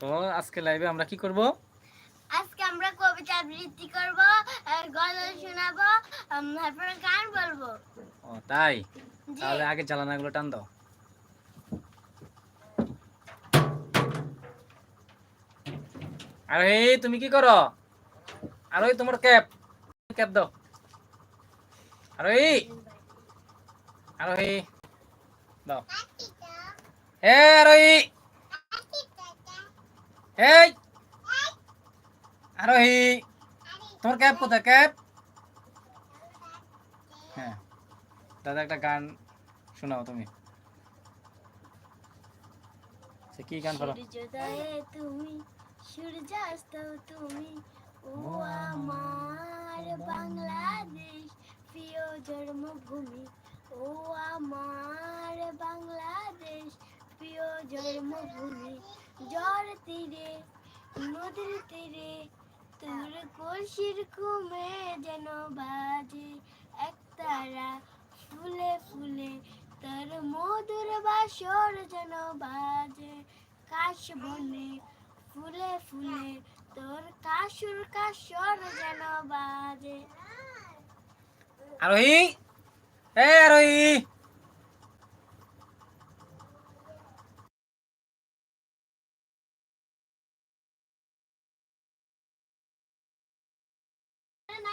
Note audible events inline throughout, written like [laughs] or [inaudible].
তো আজকে লাইভে আমরা কি করব? আজকে আমরা কবিতা আবৃত্তি করব আর গজল শোনাবো তারপরে গান বলব। ও তাই? তাহলে আগে জ্বালানাগুলো টান দাও। আর এই তুমি কি করো? আর ওই তোমার ক্যাপ। ক্যাপ দাও। আর ওই আর ওই দাও। হে আর ওই এই আর ওই তোমার ক্যাপ কোথায় ক্যাপ হ্যাঁ দাদা, একটা গান শোনাও তুমি। কি গান করো তুমি সূর্যাস্ত তুমি, ও আমার বাংলাদেশ, প্রিয় জন্মভূমি, ও আমার বাংলাদেশ প্রিয় জন্মভূমি জ্বর তীরে, নদীর তীরে, তোর কলসির ঘুমে যেন বাজে একতারা ফুলে ফুলে তোর মধুর বাসর যেন বাজে কাশ বনে। ফুলে ফুলে তোর কাশুর কাশর যেন বাজে। আরোহী এ আরোহী।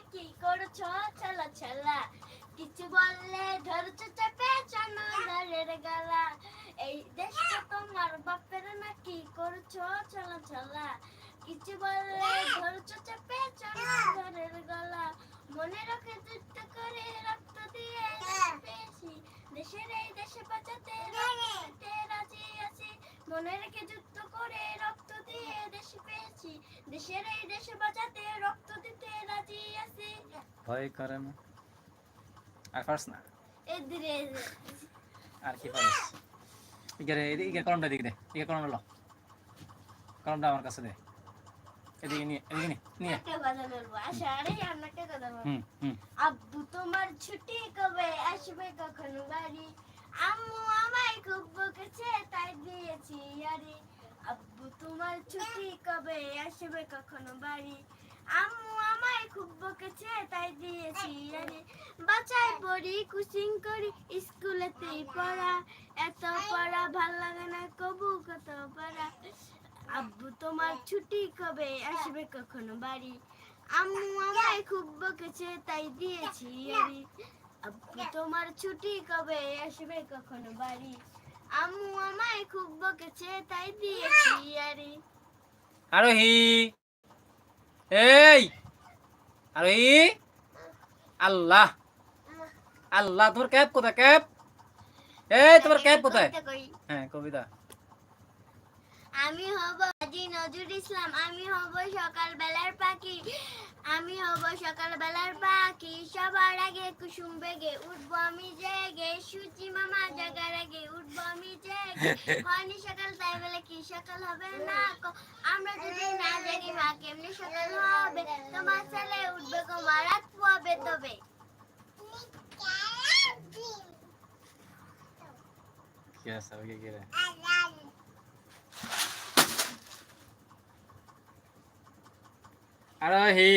নাকি করছ? চলা চলা। কিছু বললে ধরছো চেপে চানো ধরের গালা। এই দেশটা তোমার বাপের নাকি করছ? চলা চলা। কিছু বললে ধরছো চেপে চানো ধরের গলা। মনে রাখে যুদ্ধ করে রক্ত দিয়ে পেয়েছি দেশের এই দেশে বাঁচাতে রাজি আছি। মনে রেখে যুদ্ধ করে রক্ত দেশ পেয়েছি। দেশের এই দেশে বাঁচাতে রক্ত দিতে রাজি আছি। ভয় করে না। আর পারস না? এদিরে আর কি পারস? ইগারে এদিকে কলমটা দিকে দে এদিকে কলমটা লো। কলমটা আমার কাছে দে। এদিকে নিয়ে এদিকে নিয়ে নিয়ে। হুম। আব্বু তোমার ছুটি কবে? আসবে কখন বাড়ি? আম্মু আমায় খুব বকেছে তাই দিয়েছি আরে। আব্বু তোমার ছুটি কবে? আসবে কখন বাড়ি? আম্মু আমায় খুব বকেছে, তাই দিয়েছি আরে বাচ্চায় পড়ি কুচিং করি, স্কুলেতেই পড়া। এত পড়া, ভালো লাগে না, কবু কত পড়া। আব্বু তোমার ছুটি কবে? আসবে কখনো বাড়ি? আম্মু আমায় খুব বকেছে, তাই দিয়েছি আরে আব্বু তোমার ছুটি কবে? আসবে কখনো বাড়ি? আম্মু আমায় খুব বকেছে তাই দিয়েছি আরে। আরোহী। এই আরোহী। আল্লাহ। আল্লাহ তোমার ক্যাপ কোথায় ক্যাপ এই তোমার ক্যাপ কোথায়? হ্যাঁ কবিতা। আমি হব আজি নজরুল ইসলাম আমি হব সকাল বেলার পাখি। আমি হব সকাল বেলার পাখি। সবার আগে কুসুম বেগে উঠবো আমি জেগে। সুচি মামা জাগার আগে উঠবো আমি জেগে। [laughs] হয়নি সকাল তাই বলে কি সকাল হবে না আমরা যদি না জাগি মা কেমনি সকাল হবে? তোমার ছেলে উঠবে কমা রাত পোয়াবে তবে। কি আছে? ওকে কি আরোহী।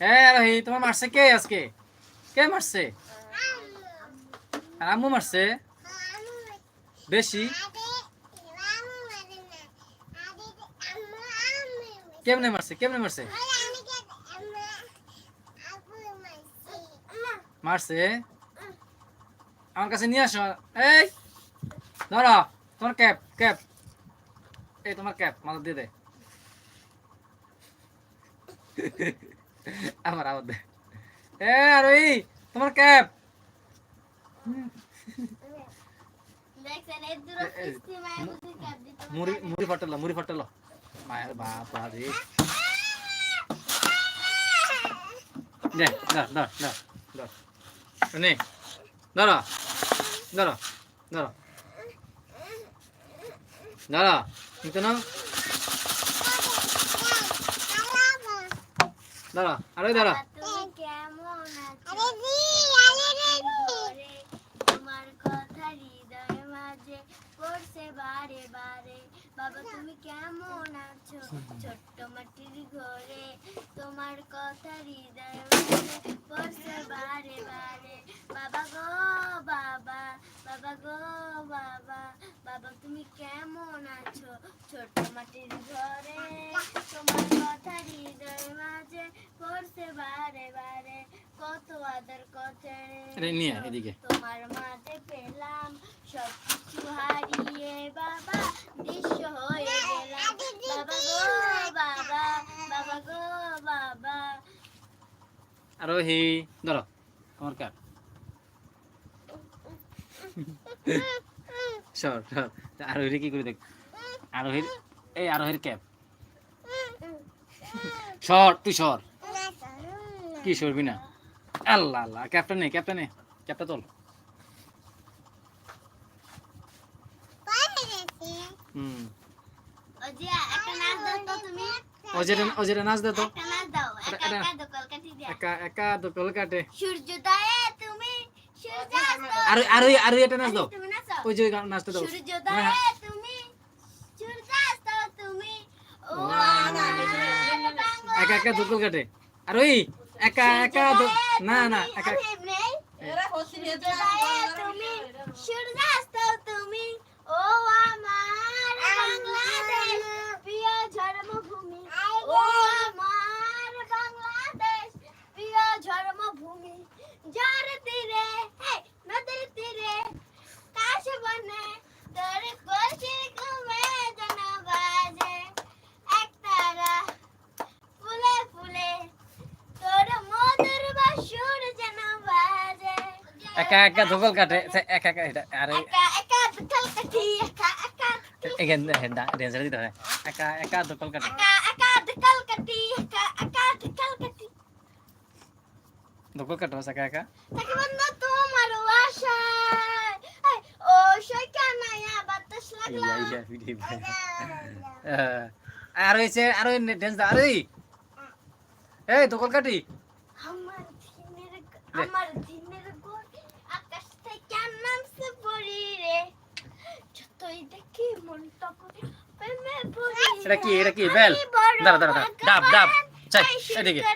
হ্যাঁ আরোহী, তোমার মারছে কে আজকে? কে মারছে? আম্মু মারছে? বেশি? কেমনে মারছে? কেমনে মারছে? মারছে? আমার কাছে নিয়ে আসো। এই, ধরো, তোমার ক্যাপ ক্যাপ। এই, তোমার ক্যাপ মাথা দিয়ে দে। আবার আবার দে। এ আর ওই তোমার ক্যাপ। মুড়ি মুড়ি ফাটালো মুড়ি ফাটালো মায়ের বাপা রে দে, ধর ধর ধর ধর। নে ধরো ধরো ধরো। ধরো কিন্তু না ধরো আরে ধরো তুমি কেমন আছো আরে জি, আরে রে রে। তোমার কথা হৃদয়ে মাঝে পড়ছে বারে বারে বাবা ছোট্ট মাটির ঘরে তোমার কথা হৃদয় পড়ছে বারে বারে বাবা গো বাবা বাবা গো, বাবা। বাবা তুমি কেমন আছো? ছোট্ট মাটির ঘরে তোমার কথা হৃদয় মাঝে পড়ছে বারে বারে। কত আদর এদিকে। তোমার মাঝে পেলাম সব কিছু হারিয়ে বাবা দৃশ্য হয়ে গেলাম। বাবা গো বাবা বাবা গো বাবা। আরোহী ধরো তোমার কাপ [laughs] সর সর আরোহীর কি করে দেখ? আরোহীর এই আরোহীর ক্যাপ। সর তুই সর। কি সরবি না? আল্লাহ আল্লাহ ক্যাপটা নে ক্যাপটা নে ক্যাপটা তোল। হুম। নাচ অজেরে দে তো। একা একা তো কল সূর্যোদয়ে তুমি সূর্যাস্ত। আর আর আর এটা নাচ দাও। ওই যে গান নাচতে দাও সূর্যোদয়ে তুমি সূর্যাস্ত তুমি ও ও, আমার বাংলা একা একা দুকল কাটে আর ওই একা একা না না একা জন্মভূমি যার তীরে নদীর তীরে একা একা দুকল কাটে একা একা এটা আর। একা একা দুকলকাঠি একা একা এখানে ড্যান্সার দিতে হয় একা একা দুকল কাটে। একা একা দুকলকাঠি একা একা দুকলকাঠি দুকল কাটো একা একা। তাকে বন্ধু তোমার আশায় এই এটা কি এটা কি? বেল। ডাব ডাব। চাই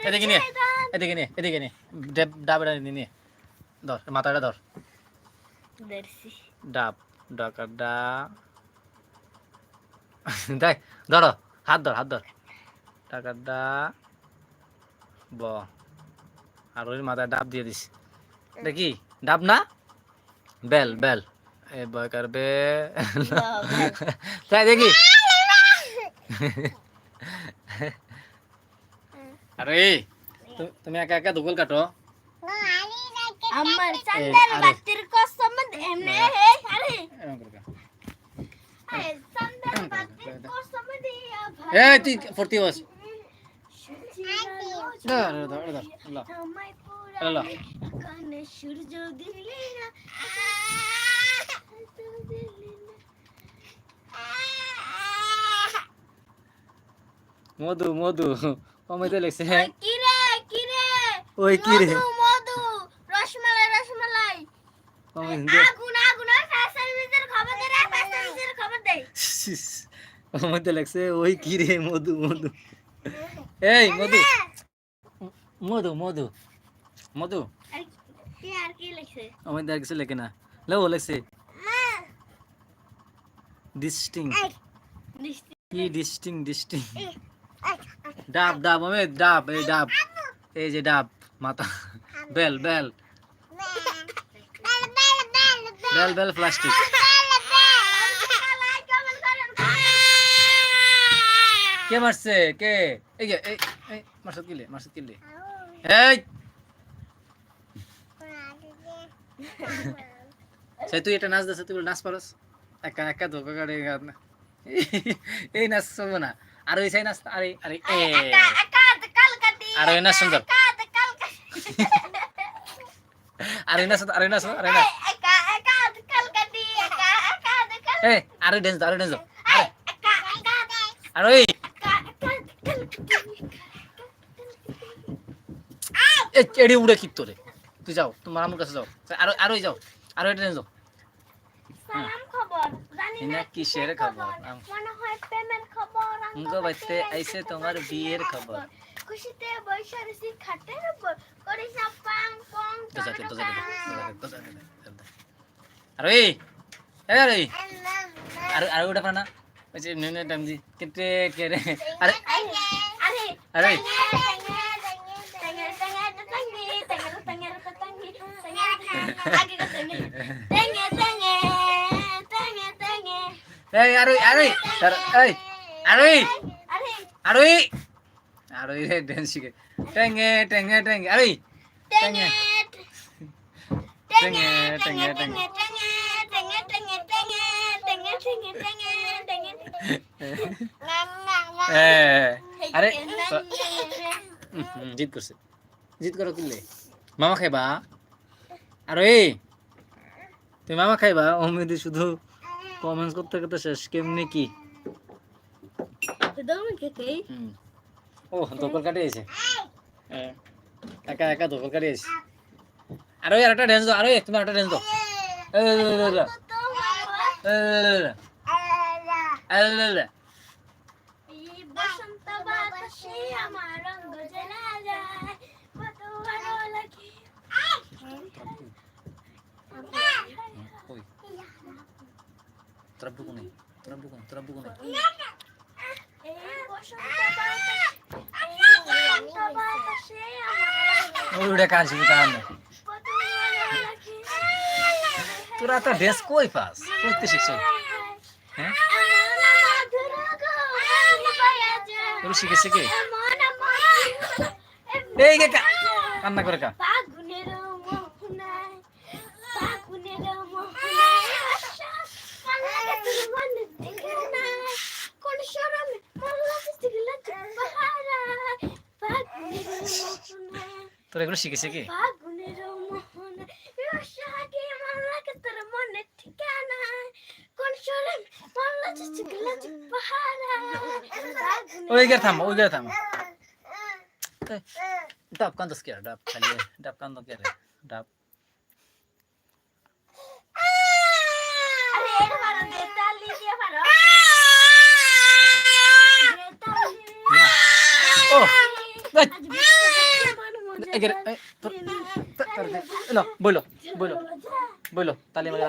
এদিকে নিয়ে ডাব মাথাটা ধর। দেখছি ডাব ডাকা ডা দেখ ধরো হাত ধর হাত ধর টাকা ডা ব আর ওই মাথায় ডাব দিয়ে দিস দেখি ডাব না বেল বেল এ বয়কার বে তাই দেখি আরে তু- তুমি একা একা দুগল কাটো আমার চাঁদের আরে। বাতির কসম এমনে হে আরে। করে এই তুই ফুর্তি বস সূর্য দিলি না। মধু মধু ওই কিরে কিরে? ওই কি রে মধু মধু রসমালাই রসমালাই কমাইতে আগুন আগুন আর ফায়ার সার্ভিসের খবর দে রে ফায়ার সার্ভিসের খবর দে কমাইতে লেগছে ওই কি রে মধু মধু। এই মধু। মধু মধু মধু। কি আর লিখছে কিছু লেখে না। লেও লেগছে। ডিস্টিং কি ডিস্টিং ডিস্টিং ডাব ডাব আমি ডাব এই ডাব। এই যে ডাব মাথা। বেল বেল। বেল বেল প্লাস্টিক কে মারছে? কে? এই যে, এই এই মারছত কিলে মারছত কিলে। এই! সে তুই এটা নাচ দাস তুই নাচ পারস। একা একা ধোকা কাটে এই নাচ চলবো না। আর ওই সাই নাচ আরে আরে, এ। আর ওই নাচ সুন্দর আর ওই নাচ, আর ওই নাচ, আর ওই নাচ। এই আরও ড্যান্স দাও আরও ড্যান্স দাও। আর। ওই। এড়ি উড়ে কি তোরে? তুই যাও তোমার আমার কাছে যাও। আরও আরোই যাও। আরও এটা যাও। কিসের খবর? মুগো বাইতে আইসে তোমার বিয়ের খবর? খুশিতে বৈশাখ খাটের আরে అరే అరే అరే అరే కూడా ప్రాణ వచ్చి నేనే టైం ది కిట్టే కేరే అరే అరే Hey, Arui, Arui, Arui, Arui, Arui, Arui, dance juga. Tenge, tenge, tenge, Arui, tenge, tenge, tenge, tenge, tenge. আরে জিত করছে জিত করো কিনলে মামা খাইবা আরে এই তুমি মামা খাইবা অমিদি শুধু কমেন্টস করতে করতে শেষ কেমনি কি। ও দখল কাটে এসে একা একা দখল কাটে এসে আরে ওই আরেকটা ড্যান্স দাও আরে তুমি আরেকটা ড্যান্স দাও বসন্ত বাতাসে আমার রঙ জ্বলা কাজ তোরা তো ড্রেস কই পাস করতে শিখছ হ্যাঁ এগুলো শিখেছে কে? এই কে কান্না করে কা। তোর এগুলো শিখেছে কি? ওই গের থাম ওই গের থাম। ডাব কান্দ স্কের ডাব খালি ডাব কান্দ কেরে ডাব। বইলো বইলো বইলো তালি মারা